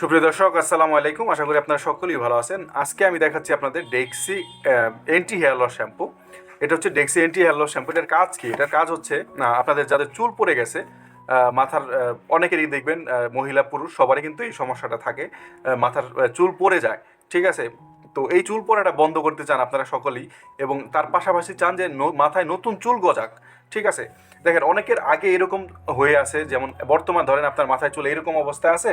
সুপ্রিয় দর্শক, আসসালামু আলাইকুম। আশা করি আপনারা সকলেই ভালো আছেন। আজকে আমি দেখাচ্ছি আপনাদের Dexe anti hair loss shampoo এটা হচ্ছে Dexe anti hair loss shampoo এটার কাজ কি? এটার কাজ হচ্ছে, না, আপনাদের যাদের চুল পড়ে গেছে মাথার অনেকেরই দেখবেন মহিলা, পুরুষ, সবারই কিন্তু এই সমস্যাটা থাকে মাথার চুল পড়ে যায়, ঠিক আছে? তো এই চুল পড়াটা বন্ধ করতে চান আপনারা সকলেই এবং তার পাশাপাশি চান যে মাথায় নতুন চুল গজাক, ঠিক আছে? দেখেন, অনেকের আগে এরকম হয়ে আছে, যেমন বর্তমান ধরেন আপনার মাথায় চুল এরকম অবস্থা আছে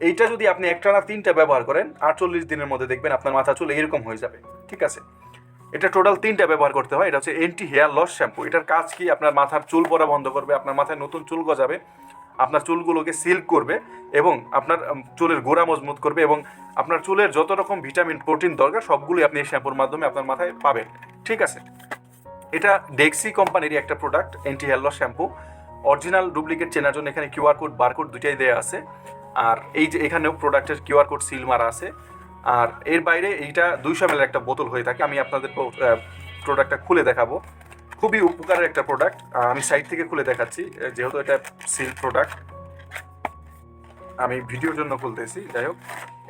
এইটা যদি আপনি একটা না তিনটা ব্যবহার করেন, আটচল্লিশ দিনের মধ্যে দেখবেন আপনার মাথা চুল এরকম হয়ে যাবে, ঠিক আছে? এটা টোটাল তিনটা ব্যবহার করতে হয়, এটা হচ্ছে এন্টি হেয়ার লস শ্যাম্পু এটার কাজ কি? আপনার মাথার চুল পড়া বন্ধ করবে, আপনার মাথায় নতুন চুল গজাবে, আপনার চুলগুলোকে সিল্ক করবে এবং আপনার চুলের গোড়া মজবুত করবে এবং আপনার চুলের যত রকম ভিটামিন, প্রোটিন দরকার, সবগুলোই আপনি এই শ্যাম্পুর মাধ্যমে আপনার মাথায় পাবেন, ঠিক আছে? এটা ডেক্সি কোম্পানিরই একটা product anti hair loss shampoo original duplicate চেনার জন্য এখানে কিউআর কোড বারকোড দুটাই দেওয়া আছে। আর এই যে এখানেও প্রোডাক্টের কিউআর কোড সিল মারা আছে। আর এর বাইরে এইটা দুইশো এমএল একটা বোতল হয়ে থাকে, আমি আপনাদের প্রোডাক্টটা খুলে দেখাবো। খুবই উপকারের একটা প্রোডাক্ট আমি সাইড থেকে খুলে দেখাচ্ছি যেহেতু এটা সিল প্রোডাক্ট আমি ভিডিওর জন্য খুলতেছি, যাই হোক।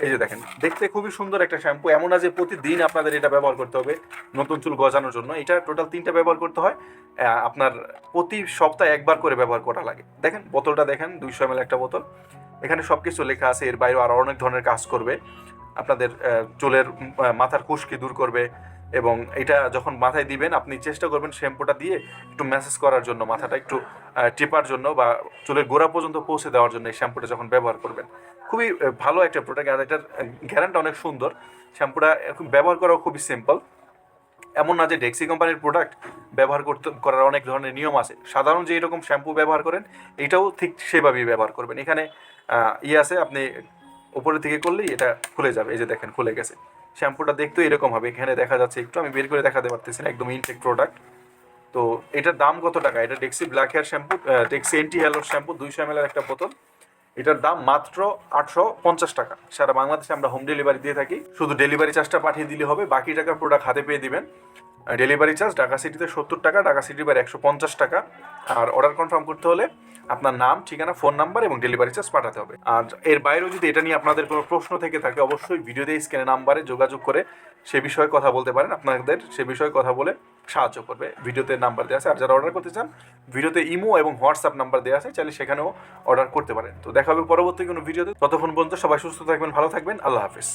এই যে দেখেন, দেখতে খুবই সুন্দর একটা শ্যাম্পু এমন না যে প্রতিদিন আপনাদের এটা ব্যবহার করতে হবে, নতুন চুল গজানোর জন্য। এটা টোটাল তিনটা ব্যবহার করতে হয় আপনার প্রতি সপ্তাহে একবার করে ব্যবহার করা লাগে। দেখেন, বোতলটা দেখেন, দুইশো এমএল একটা বোতল। এখানে সব কিছু লেখা আছে, এর বাইরেও আরও অনেক ধরনের কাজ করবে। আপনাদের চুলের মাথার খুশকি দূর করবে এবং এটা যখন মাথায় দিবেন, আপনি চেষ্টা করবেন শ্যাম্পুটা দিয়ে একটু ম্যাসেজ করার জন্য, মাথাটা একটু টিপার জন্য বা চুলের গোড়া পর্যন্ত পৌঁছে দেওয়ার জন্য এই শ্যাম্পুটা যখন ব্যবহার করবেন। খুবই ভালো একটা প্রোডাক্ট আর এটার গ্যারান্টি অনেক সুন্দর। শ্যাম্পুটা ব্যবহার করাও খুবই সিম্পল এমন না যে ডেক্সি কোম্পানির প্রোডাক্ট ব্যবহার করতে, করার অনেক ধরনের নিয়ম আছে। সাধারণ যে এরকম শ্যাম্পু ব্যবহার করেন, এটাও ঠিক সেভাবেই ব্যবহার করবেন। এখানে ইয়ে আছে, আপনি উপরে থেকে করলেই এটা খুলে যাবে। এই যে দেখেন, খুলে গেছে। শ্যাম্পুটা দেখতেও এরকম হবে। এখানে দেখা যাচ্ছে একটু, আমি বের করে দেখাতে পারতেছি না, একদম ইনটেক প্রোডাক্ট তো এটার দাম কত টাকা? এটা Dexe black hair shampoo Dexe anti hair shampoo দুইশো এম একটা বোতল। এটার দাম মাত্র আটশো পঞ্চাশ টাকা। সারা বাংলাদেশে আমরা হোম ডেলিভারি দিয়ে থাকি। শুধু ডেলিভারি চার্জটা পাঠিয়ে দিলে হবে, বাকি টাকা প্রোডাক্ট হাতে পেয়ে দিবেন। ডেলিভারি চার্জ ঢাকা সিটিতে সত্তর টাকা, ঢাকা সিটির বাইরে একশো পঞ্চাশ টাকা। আর অর্ডার কনফার্ম করতে হলে আপনার নাম, ঠিকানা ফোন নাম্বার এবং ডেলিভারি চার্জ পাঠাতে হবে। আর এর বাইরেও যদি এটা নিয়ে আপনাদের কোনো প্রশ্ন থেকে থাকে, অবশ্যই ভিডিওতে স্ক্যানে নাম্বারে যোগাযোগ করে সে বিষয়ে কথা বলতে পারেন। আপনাদের সে বিষয়ে কথা বলে সাহায্য করবে। ভিডিওতে নাম্বার দেওয়া আছে। আর যারা অর্ডার করতে চান ভিডিওতে ইমো এবং হোয়াটসঅ্যাপ নাম্বার দেওয়া আছে, চাইলে সেখানেও অর্ডার করতে পারেন। তো দেখা হবে পরবর্তী কোনো ভিডিওতে ততক্ষণ পর্যন্ত সবাই সুস্থ থাকবেন, ভালো থাকবেন। আল্লাহ হাফিজ।